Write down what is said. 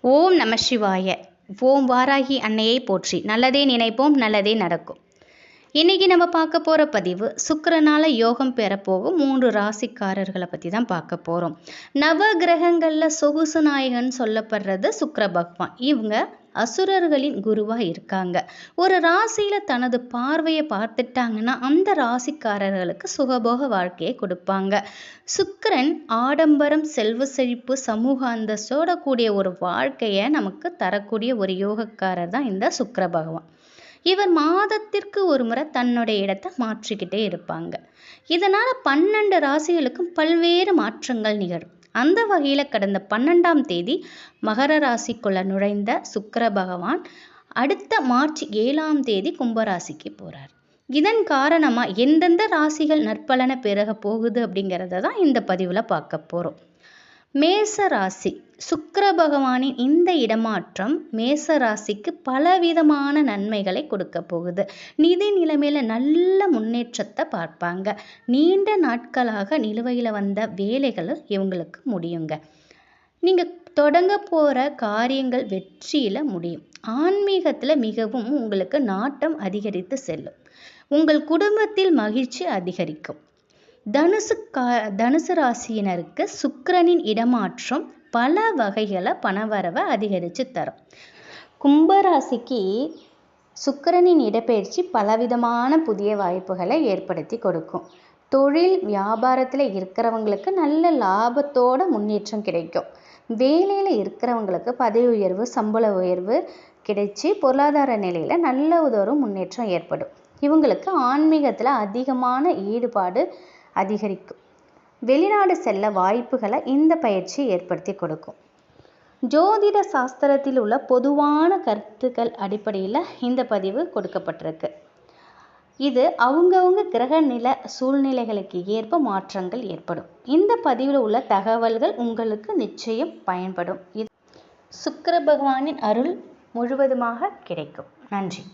ஓம் நம சிவாய. ஓம் வாராகி அன்னையை போற்றி. நல்லதே நினைப்போம் நல்லதே நடக்கும். இன்றைக்கி நம்ம பார்க்க போகிற பதிவு சுக்கரனால் யோகம் பெறப்போகும் மூன்று ராசிக்காரர்களை பற்றி தான் பார்க்க போகிறோம் நவ கிரகங்களில் சொகுசு நாயகன் சொல்லப்படுறது சுக்கர பகவான். இவங்க அசுரர்களின் குருவாக இருக்காங்க. ஒரு ராசியில் தனது பார்வையை பார்த்துட்டாங்கன்னா அந்த ராசிக்காரர்களுக்கு சுகபோக வாழ்க்கையை கொடுப்பாங்க. சுக்கரன் ஆடம்பரம் செல்வ செழிப்பு சமூக அந்தஸ்தோட கூடிய ஒரு வாழ்க்கையை நமக்கு தரக்கூடிய ஒரு யோகக்காரர் தான் இந்த சுக்கர பகவான். இவர் மாதத்திற்கு ஒரு முறை தன்னுடைய இடத்தை மாற்றிக்கிட்டே இருப்பாங்க. இதனால் பன்னெண்டு ராசிகளுக்கும் பல்வேறு மாற்றங்கள் நிகழும். அந்த வகையில் கடந்த பன்னெண்டாம் தேதி மகர ராசிக்குள்ள நுழைந்த சுக்கர பகவான் அடுத்த மார்ச் ஏழாம் தேதி கும்பராசிக்கு போகிறார் இதன் காரணமாக எந்தெந்த ராசிகள் நற்பலனை பெருக போகுது அப்படிங்கிறத தான் இந்த பதிவில் பார்க்க போகிறோம் மேசராசி. சுக்கர பகவானின் இந்த இடமாற்றம் மேசராசிக்கு பலவிதமான நன்மைகளை கொடுக்க போகுது. நிதி நிலைமையில நல்ல முன்னேற்றத்தை பார்ப்பாங்க. நீண்ட நாட்களாக நிலுவையில் வந்த வேலைகள் இவங்களுக்கு முடியுங்க. நீங்கள் தொடங்க போகிற காரியங்கள் வெற்றியில் முடியும். ஆன்மீகத்தில் மிகவும் உங்களுக்கு நாட்டம் அதிகரித்து செல்லும். உங்கள் குடும்பத்தில் மகிழ்ச்சி அதிகரிக்கும். தனுசு கா தனுசு ராசியினருக்கு சுக்கரனின் இடமாற்றம் பல வகைகளை பணவரவை அதிகரித்து தரும். கும்பராசிக்கு சுக்கரனின் இடப்பெயர்ச்சி பலவிதமான புதிய வாய்ப்புகளை ஏற்படுத்தி கொடுக்கும். தொழில் வியாபாரத்தில் இருக்கிறவங்களுக்கு நல்ல லாபத்தோட முன்னேற்றம் கிடைக்கும். வேலையில் இருக்கிறவங்களுக்கு பதவி உயர்வு சம்பள உயர்வு கிடைச்சி பொருளாதார நிலையில் நல்ல ஒரு முன்னேற்றம் ஏற்படும். இவங்களுக்கு ஆன்மீகத்தில் அதிகமான ஈடுபாடு அதிகரிக்கும். வெளிநாடு செல்ல வாய்ப்புகளை இந்த பயிற்சி ஏற்படுத்தி கொடுக்கும். ஜோதிட சாஸ்திரத்தில் உள்ள பொதுவான கருத்துக்கள் அடிப்படையில் இந்த பதிவு கொடுக்கப்பட்டிருக்கு. இது அவங்கவுங்க கிரக நில சூழ்நிலைகளுக்கு ஏற்ப மாற்றங்கள் ஏற்படும். இந்த பதிவில் உள்ள தகவல்கள் உங்களுக்கு நிச்சயம் பயன்படும். இது சுக்கர பகவானின் அருள் முழுவதுமாக கிடைக்கும். நன்றி.